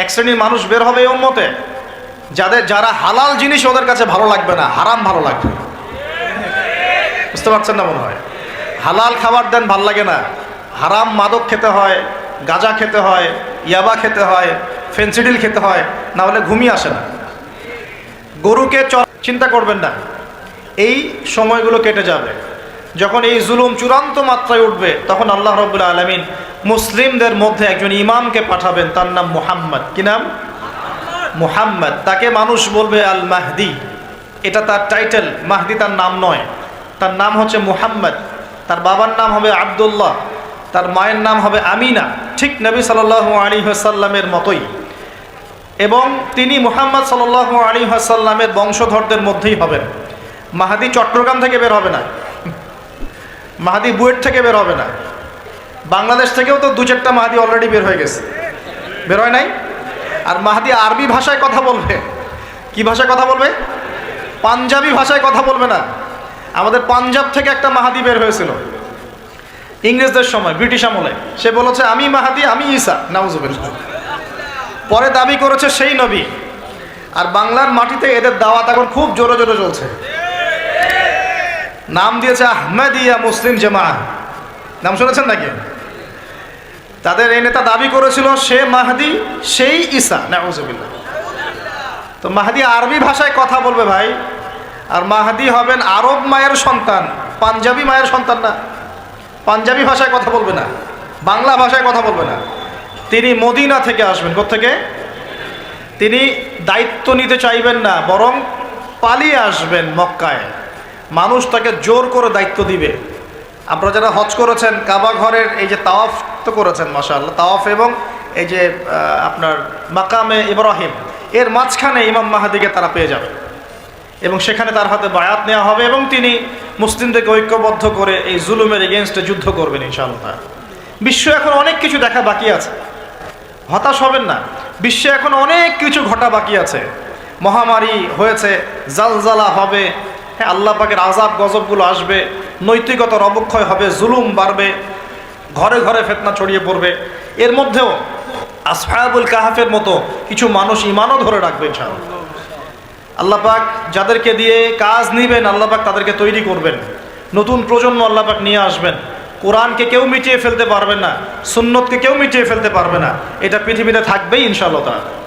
এক শ্রেণির মানুষ বের হবে এই উম্মতে। যাদের যারা হালাল জিনিস ওদের কাছে ভালো লাগবে না, হারাম ভালো লাগবে। বুঝতে পারছেন না মনে হয়? হালাল খাবার দেন ভালো লাগে না। হারাম মাদক খেতে হয়, গাঁজা খেতে হয়, ইয়াবা খেতে হয় ফেন্সিডিল খেতে হয়, না হলে ঘুমিয়ে আসে না। গরুকে চিন্তা করবেন না। এই সময়গুলো কেটে যাবে। যখন এই জুলুম চূড়ান্ত মাত্রায় উঠবে, তখন আল্লাহ রবুল্লা আলমিন মুসলিমদের মধ্যে একজন ইমামকে পাঠাবেন, তার নাম মুহাম্মদ। কি নাম? মুহাম্মদ। তাকে মানুষ বলবে আল মাহদি এটা তার টাইটেল মাহদি তার নাম নয়। তার নাম হচ্ছে মুহাম্মদ। তার বাবার নাম হবে আবদুল্লাহ। তার মায়ের নাম হবে আমিনা। ঠিক নবী সাল আলী সাল্লামের মতোই। এবং তিনি মুহাম্মদ সাল আলী সাল্লামের বংশধরদের মধ্যেই হবেন। মাহাদি চট্টগ্রাম থেকে বের হবে না। মাহাদি বুয়েট থেকে বের হবে না। বাংলাদেশ থেকেও তো দু চারটা মাহাদি অলরেডি বের হয়ে গেছে। বের হয় নাই? আর মাহাদি আরবি ভাষায় কথা বলবে। কি ভাষায় কথা বলবে? পাঞ্জাবি ভাষায় কথা বলবে না। আমাদের পাঞ্জাব থেকে একটা মাহাদি বের হয়েছিল। ইংরেজদের সময়, ব্রিটিশ আমলে। সে বলেছে, আমি মাহাদি, আমি ঈসা। নাউজুবিল্লাহ। পরে দাবি করেছে সেই নবী। আর বাংলার মাটিতে এদের দাওয়াত এখন খুব জোরে জোরে চলছে। নাম দিয়েছে আহমেদিয়া মুসলিম জামা নাম শুনেছেন নাকি? তাদের এই নেতা দাবি করেছিল, সে মাহাদি, সেই ঈসা, নাউজুবিল্লাহ। তো মাহাদি আরবি ভাষায় কথা বলবে ভাই। আর মাহাদি হবেন আরব মায়ের সন্তান, পাঞ্জাবি মায়ের সন্তান না। পাঞ্জাবি ভাষায় কথা বলবে না, বাংলা ভাষায় কথা বলবে না। তিনি মদিনা থেকে আসবেন থেকে তিনি দায়িত্ব নিতে চাইবেন না, বরং পালিয়ে আসবেন মক্কায়। মানুষ তাকে জোর করে দায়িত্ব দিবে। আপনারা যারা হজ করেছেন, কাবা ঘরের এই যে তাওয়াফ তো করেছেন মাসাল্লাহ তাওয়াফ এবং এই যে আপনার মাকামে ইব্রাহিম, এর মাঝখানে ইমাম মাহাদিকে তারা পেয়ে যাবে। এবং সেখানে তার হাতে বায়াত নেওয়া হবে এবং তিনি মুসলিমদেরকে ঐক্যবদ্ধ করে এই জুলুমের এগেনস্টে যুদ্ধ করবেন, ইনশাআল্লাহ। বিশ্ব এখন অনেক কিছু দেখা বাকি আছে। হতাশ হবেন না। বিশ্বে এখন অনেক কিছু ঘটা বাকি আছে। মহামারী হয়েছে, জালজালা হবে হ্যাঁ আল্লাহ পাকের আজাব গজবগুলো আসবে নৈতিকতার অবক্ষয় হবে, জুলুম বাড়বে, ঘরে ঘরে ফেতনা ছড়িয়ে পড়বে। এর মধ্যেও আসফায়াবুল কাহাফের মতো কিছু মানুষ ইমানও ধরে রাখবে ইনশাআল্লাহ। আল্লাহ পাক যাদেরকে দিয়ে কাজ নিবেন, আল্লাহ পাক তাদেরকে তৈরি করবেন। নতুন প্রজন্ম আল্লাহ পাক নিয়ে আসবেন। কোরআনকে কেউ মিটিয়ে ফেলতে পারবে না, সুন্নতকে কেউ মিটিয়ে ফেলতে পারবে না। এটা পৃথিবীতে থাকবেই ইনশাআল্লাহ তাআলা।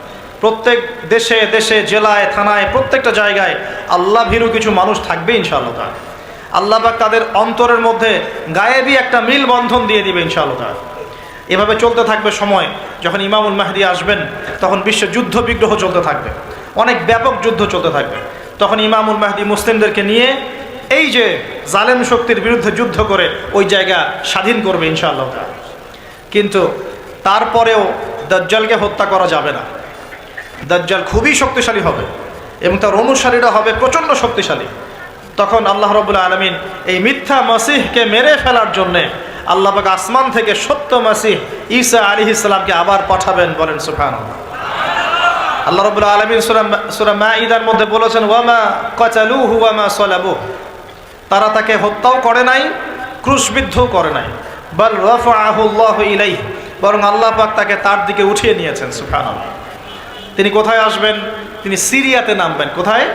প্রত্যেক দেশে দেশে, জেলায়, থানায়, প্রত্যেকটা জায়গায় আল্লাহ ভীরু কিছু মানুষ থাকবে ইনশাআল্লাহ আল্লাহ পাক তাদের অন্তরের মধ্যে গায়েবী একটা মিল বন্ধন দিয়ে দিবে ইনশাআল্লাহ এভাবে চলতে থাকবে সময়, যখন ইমামুল মাহদি আসবেন, তখন বিশ্বে যুদ্ধ বিগ্রহ চলতে থাকবে। অনেক ব্যাপক যুদ্ধ চলতে থাকবে। তখন ইমামুল মাহদি মুসলিমদেরকে নিয়ে এই যে জালেম শক্তির বিরুদ্ধে যুদ্ধ করে ওই জায়গা স্বাধীন করবে ইনশাআল্লাহ কিন্তু তারপরেও দজ্জালকে হত্যা করা যাবে না। দজ্জাল খুবই শক্তিশালী হবে এবং তার অনুসারীরা হবে প্রচণ্ড শক্তিশালী। তখন আল্লাহ রবুল্লা আলমিন এই মিথ্যা মাসিহকে মেরে ফেলার জন্যে আল্লাহ পাক আসমান থেকে সত্য মাসিহ ঈসা আলী ইসলামকে আবার পাঠাবেন বলেন সুফান আল্লাহ রবুল্লা আলমিন সুরা মা ইদার মধ্যে বলেছেন, ওয়ামা কচালু হুয়ামা সলাবু। তারা তাকে হত্যাও করে নাই, ক্রুশবিদ্ধও করে নাই। বল রফাহুল্লাহ ইলাই বরং আল্লাহ পাক তাকে তার দিকে উঠিয়ে নিয়েছেন সুফান তিনি কোথায় আসবেন? তিনি সিরিয়াতে নামবেন। কোথায়?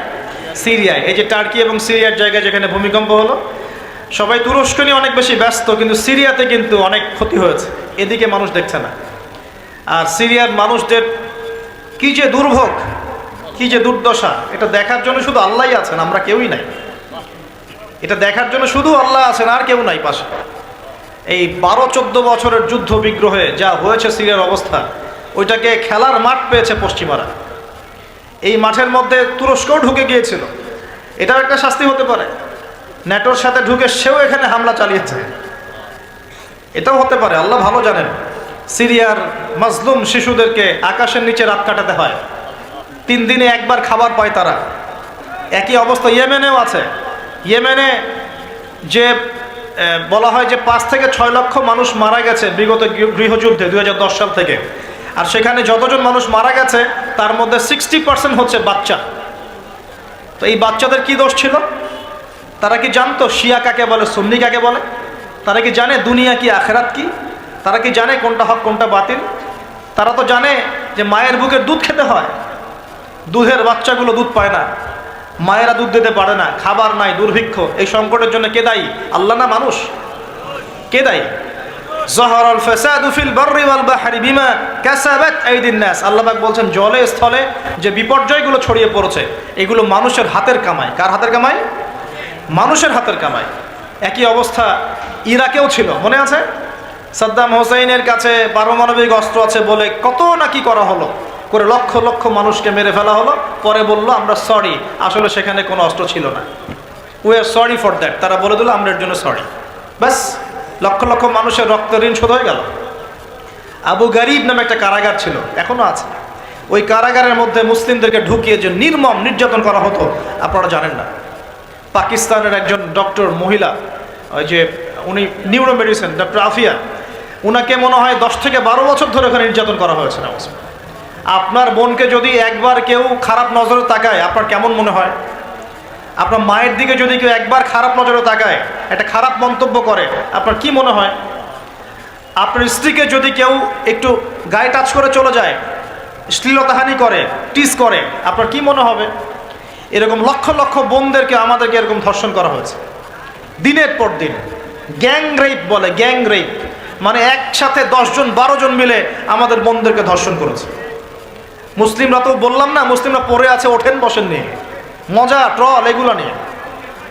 সিরিয়ায়। এই যে টার্কি এবং সিরিয়ার জায়গায় যেখানে ভূমিকম্প হলো, সবাই তুরস্ক নিয়ে অনেক বেশি ব্যস্ত, কিন্তু সিরিয়াতে কিন্তু অনেক ক্ষতি হয়েছে। এদিকে মানুষ দেখছে না। আর সিরিয়ার মানুষদের কি যে দুর্ভোগ, কি যে দুর্দশা, এটা দেখার জন্য শুধু আল্লাহই আছেন, আমরা কেউই নাই। এটা দেখার জন্য শুধু আল্লাহ আছেন, আর কেউ নাই পাশে। এই বারো চোদ্দ বছরের যুদ্ধ বিগ্রহে যা হয়েছে সিরিয়ার অবস্থা ওইটাকে খেলার মাঠ পেয়েছে পশ্চিমারা। এই মাঠের মধ্যে তুরস্কও ঢুকে গিয়েছিল। এটাও একটা শাস্তি হতে পারে। ন্যাটোর সাথে ঢুকে সেও এখানে হামলা চালিয়েছে। এটাও হতে পারে, আল্লাহ ভালো জানেন। সিরিয়ার মাজলুম শিশুদেরকে আকাশের নিচে রাত কাটাতে হয়। তিন দিনে একবার খাবার পায় তারা। একই অবস্থা ইয়েমেনেও আছে। ইয়েমেনে যে বলা হয় যে পাঁচ থেকে ছয় লক্ষ মানুষ মারা গেছে বিগত গৃহ- গৃহযুদ্ধে দুই হাজার দশ সাল থেকে। আর সেখানে যতজন মানুষ মারা গেছে, তার মধ্যে সিক্সটি পার্সেন্ট হচ্ছে বাচ্চা। তো এই বাচ্চাদের কি দোষ ছিল? তারা কি জানতো শিয়া কাকে বলে, সুন্নি কাকে বলে? তারা কি জানে দুনিয়া কি, আখেরাত কি? তারা কি জানে কোনটা হক, কোনটা বাতিল? তারা তো জানে যে মায়ের বুকে দুধ খেতে হয়। দুধের বাচ্চাগুলো দুধ পায় না। মায়েরা দুধ দিতে পারে না। খাবার নাই, দুর্ভিক্ষ। এই সংকটের জন্য কে দায়ী? আল্লাহ না মানুষ? কে দায়ী? জহরল ফাসাদু ফিল বাররি ওয়াল বাহরি বিমা কাসাবাত আইদিন নাস। আল্লাহ পাক বলছেন, জলে, স্থলে যে বিপর্যয়গুলো ছড়িয়ে পড়েছে, এগুলো মানুষের হাতের কামাই। কার হাতের কামাই? মানুষের হাতের কামাই। একই অবস্থা ইরাকেও ছিল। মনে আছে? সাদ্দাম হোসেনের কাছে পারমাণবিক অস্ত্র আছে বলে কত নাকি করা হলো? করে লক্ষ লক্ষ মানুষকে মেরে ফেলা হলো। পরে বলল, আমরা সরি আসলে সেখানে কোনো অস্ত্র ছিল না। We are sorry for that তারা বলে দিল, আমরা এর জন্য সরি ব্যাস। লক্ষ লক্ষ মানুষের রক্ত ঋণ শোধ হয়ে গেল। আবু গরিব নামে একটা কারাগার ছিল, এখনও আছে। ওই কারাগারের মধ্যে মুসলিমদেরকে ঢুকিয়ে যে নির্মম নির্যাতন করা হতো, আপনারা জানেন না। পাকিস্তানের একজন ডক্টর মহিলা, ওই যে উনি নিউরো মেডিসিন ডক্টর আফিয়া, উনাকে মনে হয় দশ থেকে বারো বছর ধরে ওখানে নির্যাতন করা হয়েছে না আপনার বোনকে যদি একবার কেউ খারাপ নজরে তাকায়, আপনার কেমন মনে হয়? আপনার মায়ের দিকে যদি কেউ একবার খারাপ নজরে তাকায় একটা খারাপ মন্তব্য করে। আপনার কি মনে হয়? আপনার স্ত্রীকে যদি কেউ একটু গায়ে টাচ করে চলে যায়, শ্লীলতাহানি করে টিস করে, আপনার কি মনে হবে? এরকম লক্ষ লক্ষ বোনদেরকে আমাদেরকে এরকম ধর্ষণ করা হয়েছে। দিনের পর দিন। গ্যাং রেপ বলে, গ্যাং রেপ। মানে একসাথে দশজন বারো জন মিলে আমাদের বোনদেরকে ধর্ষণ করেছে। মুসলিমরা তো বললাম না, মুসলিমরা পড়ে আছে, ওঠেন বসেন নিয়ে মজা, ট্রল, এগুলো নিয়ে।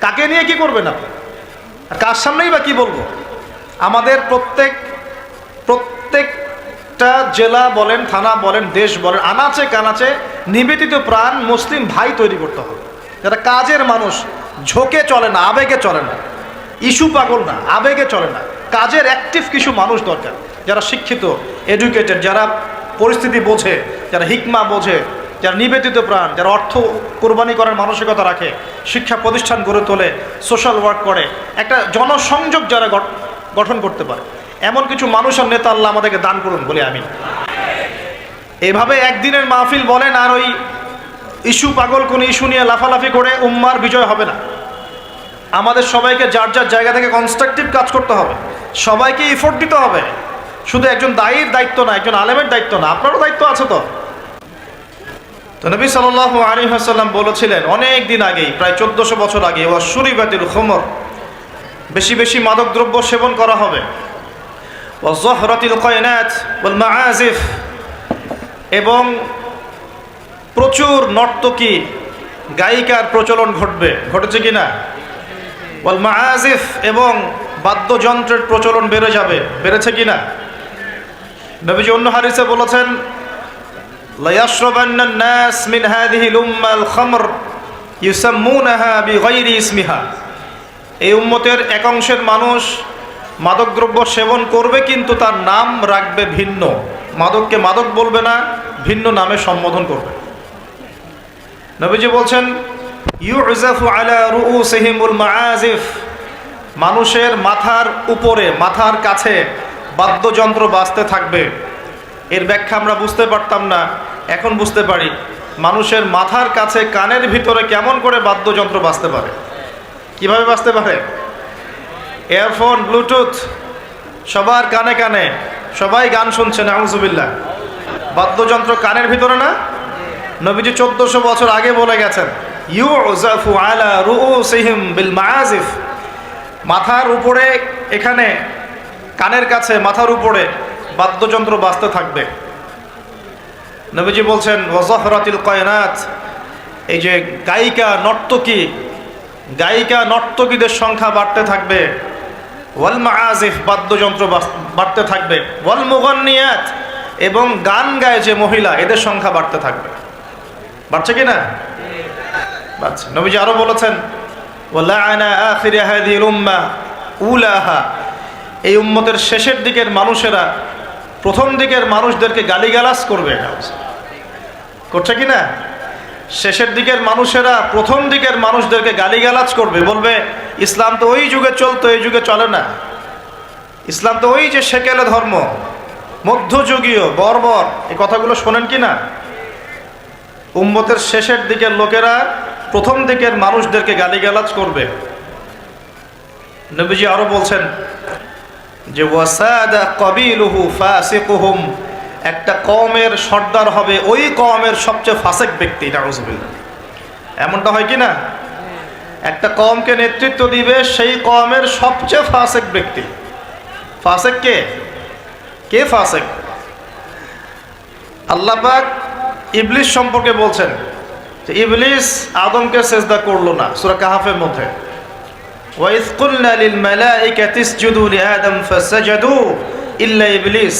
কাকে নিয়ে কি করবেন আপনি? আর কার সামনেই বা কি বলব? আমাদের প্রত্যেক, প্রত্যেকটা জেলা বলেন, থানা বলেন, দেশ বলেন, আনাচে কানাচে নিবেদিত প্রাণ মুসলিম ভাই তৈরি করতে হবে। যারা কাজের মানুষ, ঝোঁকে চলে না, আবেগে চলে না, ইস্যু পাগল না, আবেগে চলে না, কাজের অ্যাক্টিভ কিছু মানুষ দরকার। যারা শিক্ষিত এডুকেটেড যারা পরিস্থিতি বোঝে, যারা হিকমা বোঝে যারা নিবেদিত প্রাণ, যারা অর্থ কোরবানি করার মানসিকতা রাখে, শিক্ষা প্রতিষ্ঠান গড়ে তোলে সোশ্যাল ওয়ার্ক করে, একটা জনসংযোগ যারা গঠ- গঠন করতে পারে। এমন কিছু মানুষের নেতা আল্লাহ আমাদেরকে দান করুন বলে আমি এভাবে একদিনের মাহফিল বলেন আর ওই ইস্যু পাগল কোন ইস্যু নিয়ে লাফালাফি করে উম্মার বিজয় হবে না। আমাদের সবাইকে যার যার জায়গা থেকে কনস্ট্রাকটিভ কাজ করতে হবে। সবাইকে এফোর্ট দিতে হবে। শুধু একজন দায়ীর দায়িত্ব না, একজন আলেমের দায়িত্ব না, আপনারও দায়িত্ব আছে তো। তো নবী সাল্লাহ আলী হাসাল্লাম বলেছিলেন, অনেক দিন আগেই, প্রায় চোদ্দশো বছর আগে ও সুরিবাতিল খমর, বেশি বেশি মাদকদ্রব্য সেবন করা হবে। ও জহরতিল কয়নাথ বল মাআজিফ এবং প্রচুর নর্তকী, গায়িকার প্রচলন ঘটবে। ঘটেছে কি না? বল মাআজিফ এবং বাদ্যযন্ত্রের প্রচলন বেড়ে যাবে। বেড়েছে কি না? নবীজি অন্য হারিসে বলেছেন ليشربن الناس من هذه الأمة الخمر يسمونها بغير اسمها এই উম্মতের এক অংশের মানুষ মাদকদ্রব্য সেবন করবে কিন্তু তার নাম রাখবে ভিন্ন মাদককে মাদক বলবে না ভিন্ন নামে সম্বোধন করবে নবীজি বলছেন ইউজাফু আলা রুউসিহিমুল মাআজিফ মানুষের মাথার উপরে মাথার কাছে বাদ্যযন্ত্র বাজতে থাকবে এর ব্যাখ্যা আমরা বুঝতে পারতাম না এখন বুঝতে পারি মানুষের মাথার কাছে কানের ভিতরে কেমন করে বাদ্যযন্ত্র বাঁচতে পারে। কীভাবে বাঁচতে পারে? এয়ারফোন, ব্লুটুথ, সবার কানে কানে, সবাই গান শুনছেন আহমজুবিল্লাহ বাদ্যযন্ত্র কানের ভিতরে না? নবীজি চোদ্দশো বছর আগে বলে গেছেন ইউ আলা রুউসিহিম বিল মাথার উপরে, এখানে, কানের কাছে, মাথার উপরে বাদ্যযন্ত্র বাজতে থাকবে। নবীজি বলছেন ওয়াজহরাতিল কয়নাত এই যে গায়িকা নর্তকী, গায়িকা নর্তকীদের সংখ্যা বাড়তে থাকবে, ওয়াল মাআজিফ বাদ্যযন্ত্র বাড়তে থাকবে, ওয়াল মুগন্নিয়াত এবং গান গায় যে মহিলা, এদের সংখ্যা বাড়তে থাকবে। বাড়ছে কি না? বাড়ছে। নবীজি আরও বলেছেন এই উম্মতের শেষের দিকের মানুষেরা প্রথম দিকের মানুষদেরকে গালিগালাজ করবে করছে কি না? শেষের দিকের মানুষেরা প্রথম দিকের মানুষদেরকে গালিগালাজ করবে, বলবে, ইসলাম তো ওই যুগে চলতো, এই যুগে চলে না। ইসলাম তো ওই যে সেকেলে ধর্ম, মধ্যযুগীয়, বর্বর। এই কথাগুলো শোনেন কি না? উম্মতের শেষের দিকের লোকেরা প্রথম দিকের মানুষদেরকে গালিগালাজ করবে। নবীজি আরও বলছেন যে ওয়াসাদা কবিলুহু ফাসিকুহুম, একটা কমের সর্দার হবে, ওই কমের সবচেয়ে ফাসেক ব্যক্তি এমনটা হয় কি না? একটা কমকে নেতৃত্ব দিবে, সেই কমের সবচেয়ে ফাসেক ব্যক্তি। ফাসেক কে? কে ফাসেক? আল্লাহ পাক ইবলিস সম্পর্কে বলছেন যে, ইবলিস আদমকে সেজদা করল না, সুরা কাহাফের মধ্যে। وإذ قلنا للملائكة اسجدوا لآدم فسجدوا إلا إبليس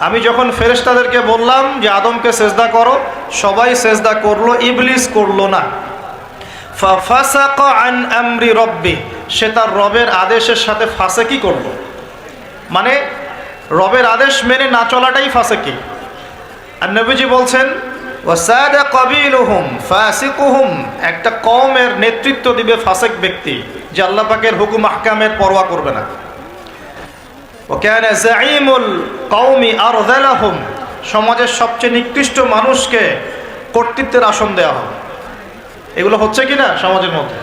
আমি যখন ফেরেশতাদেরকে বললাম যে আদমকে সেজদা করো সবাই সেজদা করলো ইবলিস করলো না ফাফাসাকা আন আমরি রব্বি সে তার রবের আদেশের সাথে ফাঁসে কি করলো মানে রবের আদেশ মেনে না চলাটাই ফাঁসে কি আর নবীজি বলছেন একটা কওমের নেতৃত্ব দিবে ফাসেক ব্যক্তি, যে আল্লাহ পাকের হুকুম আহকামের পরোয়া করবে না। কওমি সমাজের সবচেয়ে নিকৃষ্ট মানুষকে কর্তৃত্বের আসন দেওয়া হবে। এগুলো হচ্ছে কি না সমাজের মধ্যে?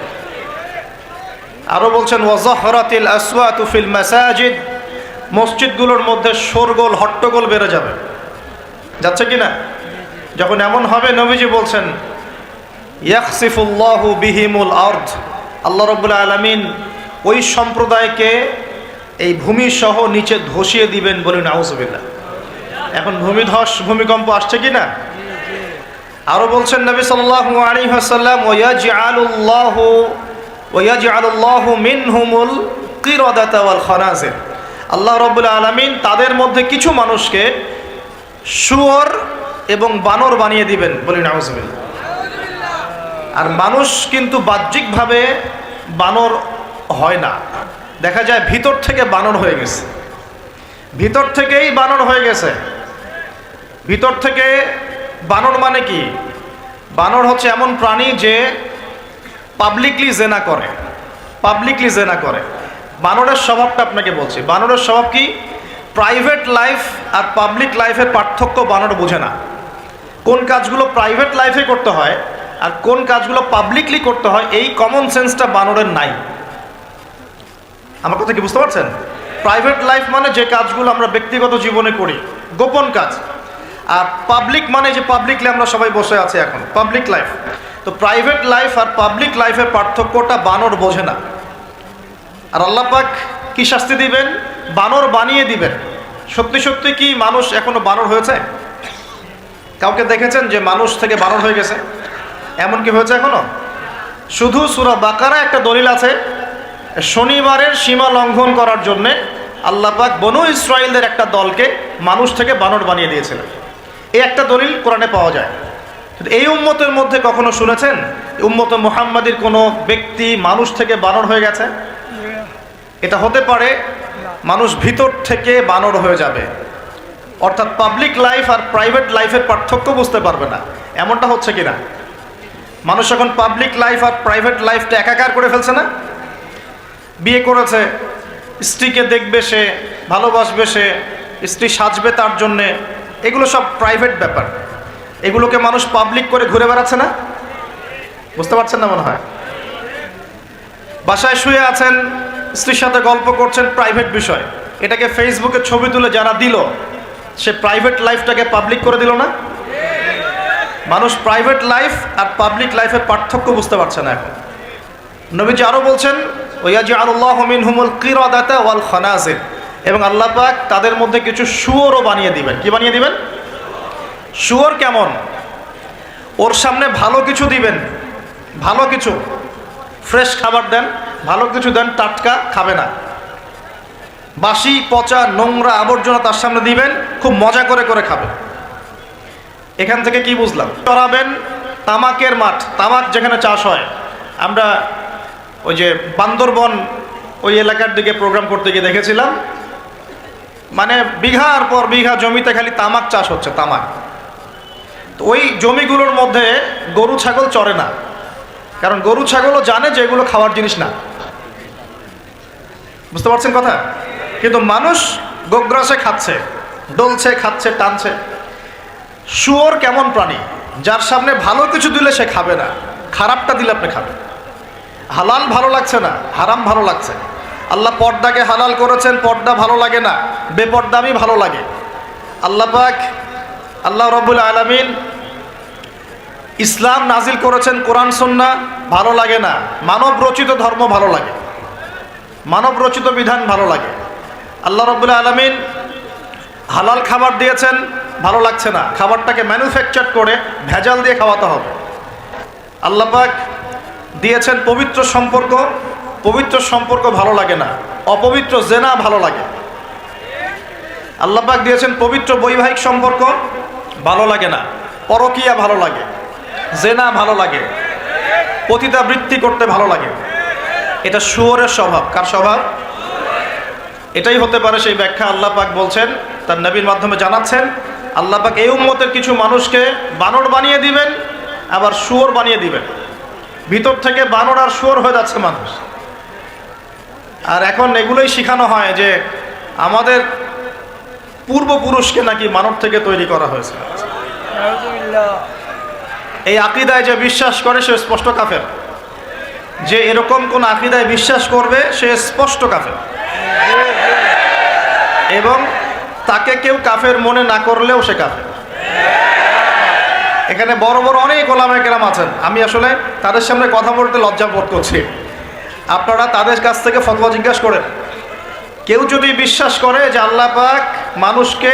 আরও বলছেন, ওয়াজহরাতিল আসওয়া মসজিদগুলোর মধ্যে শোরগোল, হট্টগোল বেড়ে যাবে। যাচ্ছে কি না যখন এমন হবে, নবীজি বলছেন ইয়াকসিফুল্লাহু বিহিমুল আর্থ আল্লাহ রব্বুল আলমিন ওই সম্প্রদায়কে এই ভূমি সহ নিচে ধসিয়ে দিবেন বলে নাউজবিল্লা এখন ভূমিধস, ভূমিকম্প আসছে কি না আরও বলছেন নবী সাল্লাল্লাহু আলাইহি ওয়াসাল্লাম, ওয়াজআলুল্লাহু ওয়াজআলুল্লাহু মিনহুমুল কিরাদাতা ওয়াল খানাজির। আল্লাহ রব্বুল আলামিন তাদের মধ্যে কিছু মানুষকে শুয়োর এবং বানর বানিয়ে দিবেন বলি নাউজবিল্লা আর মানুষ কিন্তু বাহ্যিকভাবে বানর হয় না। দেখা যায় ভিতর থেকে বানর হয়ে গেছে। ভিতর থেকেই বানর হয়ে গেছে। ভিতর থেকে বানর মানে কি? বানর হচ্ছে এমন প্রাণী যে পাবলিকলি জেনা করে। পাবলিকলি জেনা করে। বানরের স্বভাবটা আপনাকে বলছি। বানরের স্বভাব কি? প্রাইভেট লাইফ আর পাবলিক লাইফের পার্থক্য বানর বোঝে না। কোন কাজগুলো প্রাইভেট লাইফে করতে হয় আর কোন কাজগুলো পাবলিকলি করতে হয়, এই কমন সেন্সটা বানরের নাই। আমার কথা কি বুঝতে পারছেন? প্রাইভেট লাইফ মানে যে কাজগুলো আমরা ব্যক্তিগত জীবনে করি, গোপন কাজ। আর পাবলিক মানে যে পাবলিকলি আমরা সবাই বসে আছি এখন পাবলিক লাইফ তো প্রাইভেট লাইফ আর পাবলিক লাইফের পার্থক্যটা বানর বোঝে না। আর আল্লাহ পাক কি শাস্তি দিবেন? বানর বানিয়ে দিবেন। সত্যি সত্যি কি মানুষ এখনও বানর হয়েছে? কাউকে দেখেছেন যে মানুষ থেকে বানর হয়ে গেছে? এমন কি হয়েছে এখনও? শুধু সুরা বাকারা একটা দলিল আছে, শনিবারের সীমা লঙ্ঘন করার জন্যে আল্লাপাক বনু ইসরায়েলদের একটা দলকে মানুষ থেকে বানর বানিয়ে দিয়েছিলেন। এই একটা দলিল কোরআনে পাওয়া যায়। এই উম্মতের মধ্যে কখনো শুনেছেন? উম্মত মুহাম্মাদির কোনো ব্যক্তি মানুষ থেকে বানর হয়ে গেছে? এটা হতে পারে মানুষ ভিতর থেকে বানর হয়ে যাবে। অর্থাৎ পাবলিক লাইফ আর প্রাইভেট লাইফের পার্থক্য বুঝতে পারবে না। এমনটা হচ্ছে কিনা? মানুষ এখন পাবলিক লাইফ আর প্রাইভেট লাইফটা একাকার করে ফেলছে না? বিয়ে করেছে, স্ত্রীকে দেখবে সে, ভালোবাসবে সে, স্ত্রী সাজবে তার জন্যে, এগুলো সব প্রাইভেট ব্যাপার। এগুলোকে মানুষ পাবলিক করে ঘুরে বেড়াচ্ছে না? বুঝতে পারছেন না মনে হয়? বাসায় শুয়ে আছেন, স্ত্রীর সাথে গল্প করছেন প্রাইভেট বিষয়। এটাকে ফেসবুকে ছবি তুলে যারা দিল সে প্রাইভেট লাইফটাকে পাবলিক করে দিল না? মানুষ প্রাইভেট লাইফ আর পাবলিক লাইফের পার্থক্য বুঝতে পারছে না এখন। নবীজি আরও বলছেন ওয়াজি আল্লাহ হুমুল কিরাদাতা ওয়াল খানাজির। এবং আল্লাহ পাক তাদের মধ্যে কিছু শুয়োরও বানিয়ে দিবেন। কি বানিয়ে দিবেন? শুয়োর কেমন? ওর সামনে ভালো কিছু দিবেন। ভালো কিছু। ফ্রেশ খাবার দেন। ভালো কিছু দেন, টাটকা খাবে না। বাসি, পচা, নোংরা আবর্জনা তার সামনে দিবেন, খুব মজা করে করে খাবে এখান থেকে কি বুঝলাম? চড়াবেন তামাকের মাঠ, তামাক যেখানে চাষ হয়। আমরা ওই যে বান্দরবন ওই এলাকার দিকে প্রোগ্রাম করতে গিয়ে দেখেছিলাম। মানে বিঘার পর বিঘা জমিতে খালি তামাক চাষ হচ্ছে, তামাক। ওই জমিগুলোর মধ্যে গরু, ছাগল চড়ে না। কারণ গরু, ছাগলও জানে যে এগুলো খাওয়ার জিনিস না। বুঝতে পারছেন কথা? কিন্তু মানুষ গোগ্রাসে খাচ্ছে ডলছে খাচ্ছে, টানছে। শুয়োর কেমন প্রাণী? যার সামনে ভালো কিছু দিলে সে খাবে না, খারাপটা দিলে আপনি খাবেন। হালাল ভালো লাগছে না, হারাম ভালো লাগছে। আল্লাহ পর্দাকে হালাল করেছেন, পর্দা ভালো লাগে না, বেপর্দামি ভালো লাগে। আল্লাহ পাক, আল্লাহ রবুল আলমিন ইসলাম নাজিল করেছেন কোরআন সন্না ভালো লাগে না। মানব রচিত ধর্ম ভালো লাগে। মানব রচিত বিধান ভালো লাগে। আল্লাহ রবুল্লা আলমিন হালাল খাবার দিয়েছেন, ভালো লাগছে না। খাবারটাকে ম্যানুফ্যাকচার করে ভেজাল দিয়ে খাওয়াতে হবে। আল্লাহ পাক দিয়েছেন পবিত্র সম্পর্ক পবিত্র সম্পর্ক ভালো লাগে না, অপবিত্র জেনা ভালো লাগে। আল্লাহ পাক দিয়েছেন পবিত্র বৈবাহিক সম্পর্ক, ভালো লাগে না, পরকিয়া ভালো লাগে, জেনা ভালো লাগে, পতিতাবৃত্তি করতে ভালো লাগে। এটা শুয়োরের স্বভাব। কার স্বভাব? এটাই হতে পারে সেই ব্যাখ্যা আল্লাহ পাক বলছেন, তার নবীর মাধ্যমে জানাচ্ছেন। আল্লাহ পাক এই উম্মতের কিছু মানুষকে বানর বানিয়ে দিবেন, আবার শুয়োর বানিয়ে দিবেন। ভিতর থেকে বানর আর শুয়োর হয়ে যাচ্ছে মানুষ। আর এখন এগুলোই শেখানো হয় যে আমাদের পূর্বপুরুষকে নাকি মানব থেকে তৈরি করা হয়েছে। এই আকিদায় যে বিশ্বাস করে, সে স্পষ্ট কাফের। যে এরকম কোন আকিদায় বিশ্বাস করবে, সে স্পষ্ট কাফের। এবং তাকে কেউ কাফের মনে না করলেও সে কাফের। এখানে বড় বড় অনেক ওলামা কেরাম আছেন। আমি আসলে তাদের সামনে কথা বলতে লজ্জা বোধ করছি। আপনারা তাদের কাছ থেকে ফতোয়া জিজ্ঞাসা করেন। কেউ যদি বিশ্বাস করে যে আল্লাহ পাক মানুষকে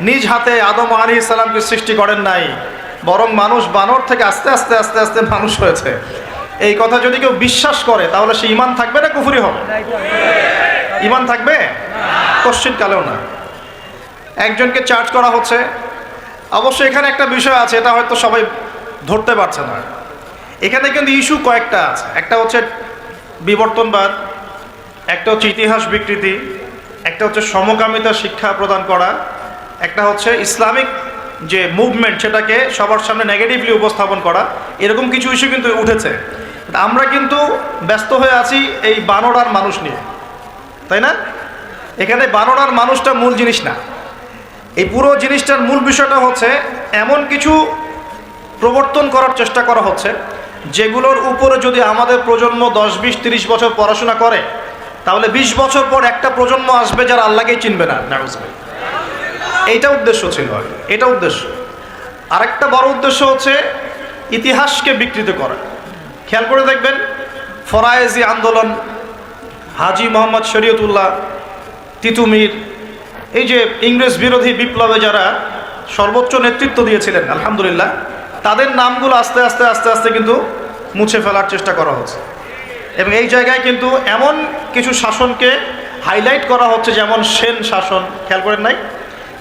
নিজ হাতে আদম আলী ইসলামকে সৃষ্টি করেন নাই, বরং মানুষ বানর থেকে আস্তে আস্তে আস্তে আস্তে মানুষ হয়েছে, এই কথা যদি কেউ বিশ্বাস করে, তাহলে সে ইমান থাকবে না, কুফুরি হবে? ইমান থাকবে? কশ্চিন কালেও না। একজনকে চার্জ করা হচ্ছে। অবশ্য এখানে একটা বিষয় আছে, এটা হয়তো সবাই ধরতে পারছে না। এখানে কিন্তু ইস্যু কয়েকটা আছে। একটা হচ্ছে বিবর্তনবাদ, একটা হচ্ছে ইতিহাস বিকৃতি, একটা হচ্ছে সমকামিতা শিক্ষা প্রদান করা, একটা হচ্ছে ইসলামিক যে মুভমেন্ট সেটাকে সবার সামনে নেগেটিভলি উপস্থাপন করা, এরকম কিছু ইস্যু কিন্তু উঠেছে। আমরা কিন্তু ব্যস্ত হয়ে আছি এই বানরার মানুষ নিয়ে। তাই না? এখানে বানরার মানুষটা মূল জিনিস না। এই পুরো জিনিসটার মূল বিষয়টা হচ্ছে, এমন কিছু প্রবর্তন করার চেষ্টা করা হচ্ছে, যেগুলোর উপরে যদি আমাদের প্রজন্ম দশ, বিশ, তিরিশ বছর পড়াশোনা করে, তাহলে বিশ বছর পর একটা প্রজন্ম আসবে যারা আল্লাহকেই চিনবে না। এইটা উদ্দেশ্য ছিল। এটা উদ্দেশ্য। আরেকটা বড় উদ্দেশ্য হচ্ছে ইতিহাসকে বিকৃত করা। খেয়াল করে দেখবেন, ফরায়েজি আন্দোলন হাজি মোহাম্মদ শরীয়তুল্লাহ তিতুমির, এই যে ইংরেজ বিরোধী বিপ্লবে যারা সর্বোচ্চ নেতৃত্ব দিয়েছিলেন, আলহামদুলিল্লাহ, তাদের নামগুলো আস্তে আস্তে আস্তে আস্তে কিন্তু মুছে ফেলার চেষ্টা করা হচ্ছে। এবং এই জায়গায় কিন্তু এমন কিছু শাসনকে হাইলাইট করা হচ্ছে, যেমন সেন শাসন, খেয়াল করেন নাই?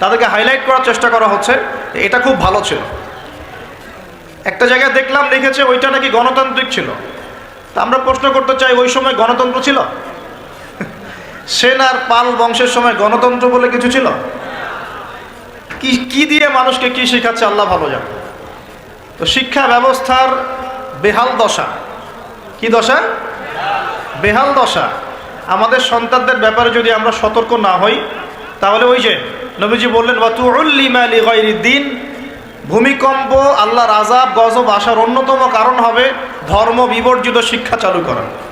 তাদেরকে হাইলাইট করার চেষ্টা করা হচ্ছে, এটা খুব ভালো ছিল। একটা জায়গায় দেখলাম, লিখেছে, ওইটা নাকি গণতান্ত্রিক ছিল? তা আমরা প্রশ্ন করতে চাই, ওই সময় গণতন্ত্র ছিল? সেন আর পাল বংশের সময় গণতন্ত্র বলে কিছু ছিল? কি কি দিয়ে মানুষকে কি শেখাচ্ছে আল্লাহ ভালো জানে। তো শিক্ষা ব্যবস্থার বেহাল দশা। কি দশা? বেহাল দশা। আমাদের সন্তানদের ব্যাপারে যদি আমরা সতর্ক না হই, তাহলে ওই যে নবীজি বললেন বা দিন ভূমিকম্প, আল্লাহর আজাব গজব আসার অন্যতম কারণ হবে ধর্ম বিবর্জিত শিক্ষা চালু করা।